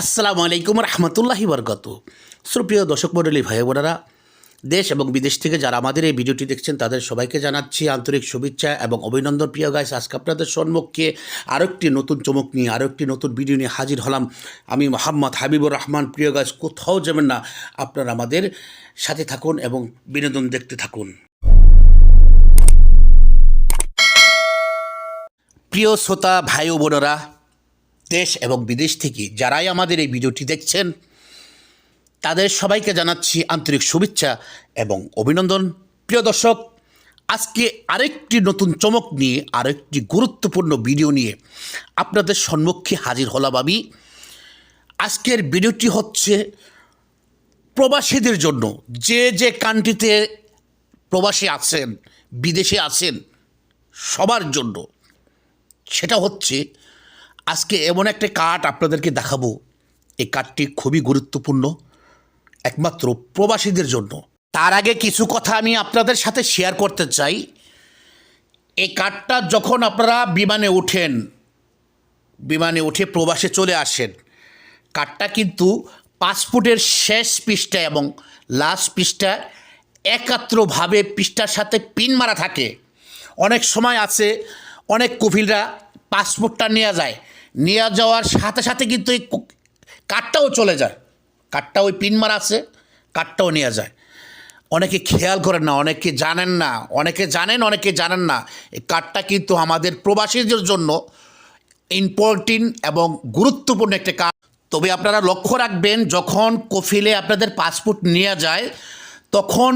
আসসালামু আলাইকুম রহমতুল্লাহি বরকত সুপ্রিয় দর্শক মণ্ডলী, ভাই বোনেরা, দেশ এবং বিদেশ থেকে যারা আমাদের এই ভিডিওটি দেখছেন, তাদের সবাইকে জানাচ্ছি আন্তরিক শুভেচ্ছা এবং অভিনন্দন। প্রিয় গাইস আজকে আপনাদের সম্মুখে আরও একটি নতুন চমক নিয়ে আরও একটি নতুন ভিডিও নিয়ে হাজির হলাম। আমি মোহাম্মদ হাবিবুর রহমান। প্রিয় গাইস কোথাও যাবেন না, আপনারা আমাদের সাথে থাকুন এবং বিনোদন দেখতে থাকুন। প্রিয় শ্রোতা, ভাই বোনেরা দেশ এবং বিদেশ থেকে যারাই আমাদের এই ভিডিওটি দেখছেন, তাদের সবাইকে জানাচ্ছি আন্তরিক শুভেচ্ছা এবং অভিনন্দন। প্রিয় দর্শক, আজকে আরেকটি নতুন চমক নিয়ে, আরেকটি গুরুত্বপূর্ণ ভিডিও নিয়ে আপনাদের সম্মুখে হাজির হলাম আমি। আজকের ভিডিওটি হচ্ছে প্রবাসীদের জন্য, যে যে কান্ট্রিতে প্রবাসী আছেন, বিদেশে আছেন, সবার জন্য। সেটা হচ্ছে আজকে এমন একটা কাঠ আপনাদেরকে দেখাবো। এই কার্ডটি খুবই গুরুত্বপূর্ণ, একমাত্র প্রবাসীদের জন্য। তার আগে কিছু কথা আমি আপনাদের সাথে শেয়ার করতে চাই। এই কার্ডটা যখন আপনারা বিমানে ওঠেন বিমানে উঠে প্রবাসে চলে আসেন, কাঠটা কিন্তু পাসপোর্টের শেষ পৃষ্ঠা এবং লাস্ট পৃষ্ঠা একাত্রভাবে পৃষ্ঠার সাথে পিন মারা থাকে। অনেক সময় আছে, অনেক কফিলরা পাসপোর্টটা নেওয়া যায়। নিয়ে যাওয়ার সাথে সাথে কিন্তু এই কার্ডটাও চলে যায়। কার্ডটা ওই পিন মারা আছে, কার্ডটাও নেওয়া যায়। অনেকে খেয়াল করেন না, অনেকে জানেন না, অনেকে জানেন অনেকে জানেন না। এই কার্ডটা কিন্তু আমাদের প্রবাসীদের জন্য ইম্পর্টেন্ট এবং গুরুত্বপূর্ণ একটা কাজ তবে আপনারা লক্ষ্য রাখবেন, যখন কফিলে আপনাদের পাসপোর্ট নেওয়া যায়, তখন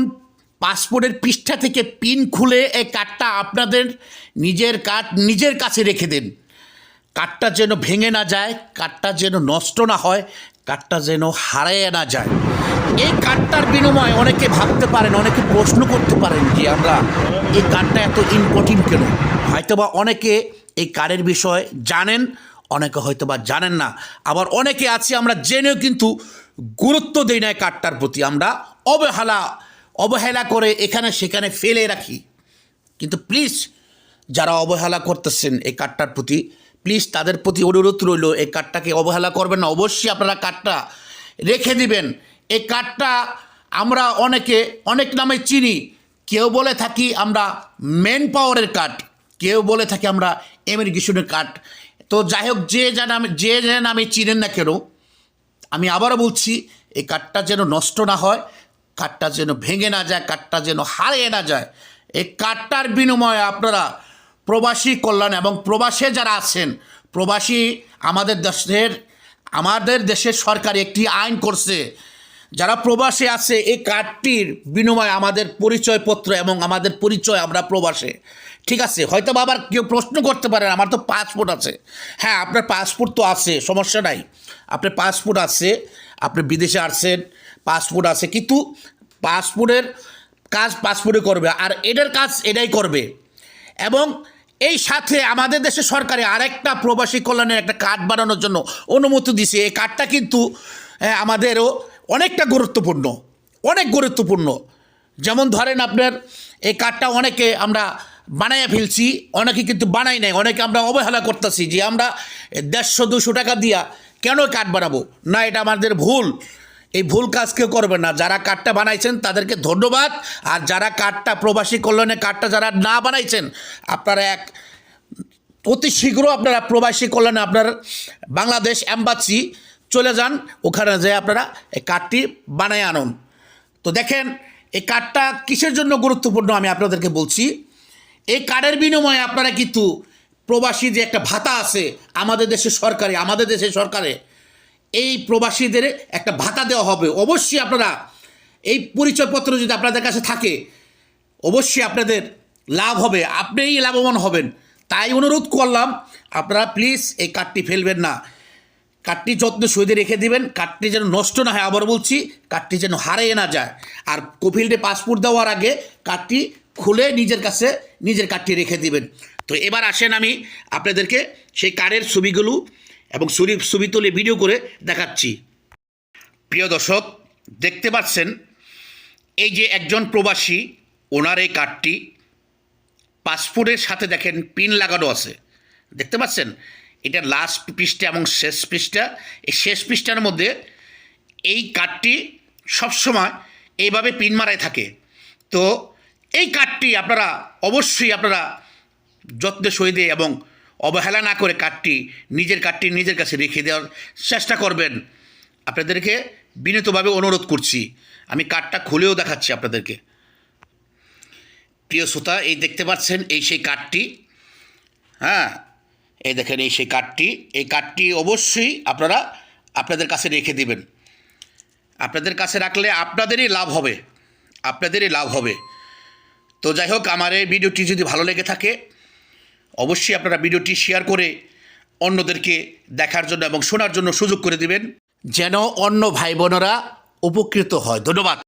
পাসপোর্টের পৃষ্ঠা থেকে পিন খুলে এই কার্ডটা আপনাদের নিজের কার্ড নিজের কাছে রেখে দিন। কার্ডটা যেন ভেঙে না যায়, কার্ডটা যেন নষ্ট না হয়, কার্ডটা যেন হারিয়ে না যায়। এই কার্ডটার বিনিময়ে অনেকে ভাবতে পারেন, অনেকে প্রশ্ন করতে পারেন যে আমরা এই কার্ডটা এত ইম্পর্টেন্ট কেন? হয়তোবা অনেকে এই কার্ডের বিষয়ে জানেন, অনেকে হয়তোবা জানেন না। আবার অনেকে আছে, আমরা জেনেও কিন্তু গুরুত্ব দিই না কার্ডটার প্রতি। আমরা অবহেলা অবহেলা করে এখানে সেখানে ফেলে রাখি। কিন্তু প্লিজ যারা অবহেলা করতেছেন এই কার্ডটার প্রতি প্লিজ তাদের প্রতি অনুরোধ রইল, এই কার্ডটাকে অবহেলা করবেন না। অবশ্যই আপনারা কার্ডটা রেখে দিবেন। এই কার্ডটা আমরা অনেকে, অনেক নামে চিনি। কেউ বলে থাকি আমরা মেন পাওয়ারের কার্ড কেউ বলে থাকি আমরা এমিগ্রেশনের কার্ড তো যাই হোক, যে যা নামে, যে যে নামে চিনেন না কেন, আমি আবারও বলছি, এই কার্ডটা যেন নষ্ট না হয় কার্ডটা যেন ভেঙে না যায় কার্ডটা যেন হারিয়ে না যায়। এই কার্ডটার বিনিময়ে আপনারা প্রবাসী কল্যাণ এবং প্রবাসে যারা আছেন, প্রবাসী আমাদের দেশের আমাদের দেশের সরকার একটি আইন করছে, যারা প্রবাসে আছে, এই কার্ডটির বিনিময়ে আমাদের পরিচয়পত্র এবং আমাদের পরিচয় আমরা প্রবাসে। ঠিক আছে, হয়তো আবার কেউ প্রশ্ন করতে পারেন আমার তো পাসপোর্ট আছে। হ্যাঁ আপনার পাসপোর্ট তো আছে, সমস্যা নাই। আপনার পাসপোর্ট আছে, আপনি বিদেশে আসছেন পাসপোর্ট আছে, কিন্তু পাসপোর্টের কাজ পাসপোর্টে করবে, আর এটার কাজ এটাই করবে। এবং এই সাথে আমাদের দেশে সরকারে আরেকটা প্রবাসী কল্যাণের একটা কার্ড বানানোর জন্য অনুমতি দিছে। এই কার্ডটা কিন্তু আমাদেরও অনেকটা গুরুত্বপূর্ণ, অনেক গুরুত্বপূর্ণ। যেমন ধরেন আপনার, এই কার্ডটা অনেকে আমরা বানাইয়া ফেলছি, অনেকে কিন্তু বানাই নাই, অনেকে আমরা অবহেলা করতেছি যে আমরা দেড়শো দুশো টাকা দিয়া কেন কার্ড বানাবো? না, এটা আমাদের ভুল। এই ভুল কাজ কেউ করবে না। যারা কার্ডটা বানাইছেন, তাদেরকে ধন্যবাদ। আর যারা কার্ডটা প্রবাসী কল্যাণে কার্ডটা যারা না বানাইছেন, আপনারা এক, অতি শীঘ্র আপনারা প্রবাসী কল্যাণে আপনার বাংলাদেশ অ্যাম্বাসি চলে যান। ওখানে যেয়ে আপনারা এই কার্ডটি বানায় আনুন। তো দেখেন, এই কার্ডটা কিসের জন্য গুরুত্বপূর্ণ আমি আপনাদেরকে বলছি? এই কার্ডের বিনিময়ে আপনারা কিন্তু প্রবাসী যে একটা ভাতা আছে, আমাদের দেশের সরকারে, আমাদের দেশে সরকারে এই প্রবাসীদের একটা ভাতা দেওয়া হবে। অবশ্যই আপনারা এই পরিচয়পত্র যদি আপনাদের কাছে থাকে, অবশ্যই আপনাদের লাভ হবে। আপনিই লাভবান হবেন। তাই অনুরোধ করলাম, আপনারা প্লিজ এই কার্ডটি ফেলবেন না। কার্ডটি যত্ন সইদে রেখে দিবেন। কার্ডটি যেন নষ্ট না হয়, আবার বলছি, কার্ডটি যেন হারিয়ে না যায়। আর কোভিল্ডে পাসপোর্ট দেওয়ার আগে কার্ডটি খুলে নিজের কাছে নিজের কার্ডটি রেখে দিবেন। তো এবার আসেন আমি আপনাদেরকে সেই কার্ডের ছবিগুলো এবং ছবি ছবি তুলে ভিডিও করে দেখাচ্ছি। প্রিয় দর্শক, দেখতে পাচ্ছেন, এই যে একজন প্রবাসী, ওনার এই কার্ডটি পাসপোর্টের সাথে দেখেন পিন লাগানো আছে। দেখতে পাচ্ছেন, এটা লাস্ট পৃষ্ঠা এবং শেষ পৃষ্ঠা। এই শেষ পৃষ্ঠার মধ্যে এই কার্ডটি সবসময় এইভাবে পিন মারায় থাকে। তো এই কার্ডটি আপনারা অবশ্যই আপনারা যত্নে সহিদে এবং অবহেলা না করে কার্ডটি নিজের কার্ডটি নিজের কাছে রেখে দেওয়ার চেষ্টা করবেন। আপনাদেরকে বিনীতভাবে অনুরোধ করছি। আমি কার্ডটা খুলেও দেখাচ্ছি আপনাদেরকে। প্রিয় শ্রোতা, এই দেখতে পাচ্ছেন, এই সেই কার্ডটি হ্যাঁ এই দেখেন, এই সেই কার্ডটি এই কার্ডটি অবশ্যই আপনারা আপনাদের কাছে রেখে দিবেন। আপনাদের কাছে রাখলে আপনাদেরই লাভ হবে। আপনাদেরই লাভ হবে। তো যাই হোক, আমার এই ভিডিওটি যদি ভালো লেগে থাকে অবশ্যই আপনারা ভিডিওটি শেয়ার করে অন্যদেরকে দেখার জন্য এবং শোনার জন্য সুযোগ করে দিবেন, যেন অন্য ভাই বোনেরা উপকৃত হয়। ধন্যবাদ।